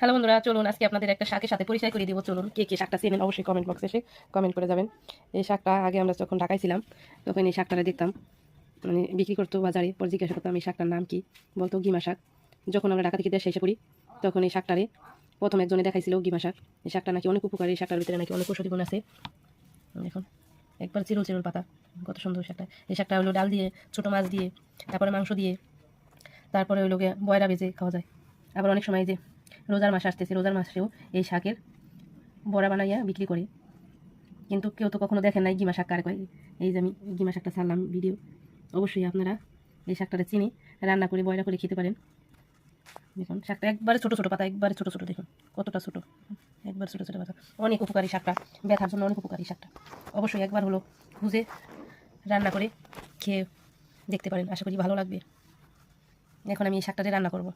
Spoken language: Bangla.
হ্যালো বন্ধুরা, চলুন আজকে আপনাদের একটা শাকের সাথে পরিচয় করিয়ে দিব। চলুন কে কে শাকটা চেনেন অবশ্যই কমেন্ট বক্সে এসে কমেন্ট করে যাবেন। এই শাকটা আগে আমরা যখন ঢাকায় ছিলাম, তখন এই শাকটা দেখতাম। মানে বিক্রি করতো বাজারে, পরে জিজ্ঞাসা করতাম, এই শাকটার নাম কি? বলতো, গিমা শাক। যখন আমরা ঢাকা থেকে দেশে এসে পড়ি, তখন এই শাকটারে প্রথম একজনে দেখাইছিল গিমা শাক। এই শাকটা নাকি অনেক উপকারী, এই শাকটার ভিতরে নাকি অনেক ঔষধি গুণ আছে। দেখুন একবার চিরুল চিরুল পাতা, কত সুন্দর শাকটা। এই শাকটা হলো ডাল দিয়ে, ছোটো মাছ দিয়ে, তারপরে মাংস দিয়ে, তারপরে ওই লোকে বয়রা ভেজে খাওয়া যায়। আবার অনেক সময় যে রোজার মাস আসতেছে, রোজার মাসেও এই শাকের বড়া বানাইয়া বিক্রি করে। কিন্তু কেউ তো কখনো দেখেন নাই গিমা শাক কারে কয়। এই যে আমি গিমা শাকটা ছাড়লাম ভিডিও। অবশ্যই আপনারা এই শাকটাটা চিনি, রান্না করে, বয়রা করে খেতে পারেন। দেখুন, শাকটা একবারে ছোটো ছোটো পাতা, একবারে ছোটো ছোটো দেখুন, কতটা ছোটো। একবার ছোটো ছোটো পাতা। অনেক উপকারী শাকটা, ব্যথার জন্য অনেক উপকারী শাকটা। অবশ্যই একবার হলো খুঁজে রান্না করে খেয়ে দেখতে পারেন, আশা করি ভালো লাগবে। এখন আমি এই শাকটাতে রান্না করব।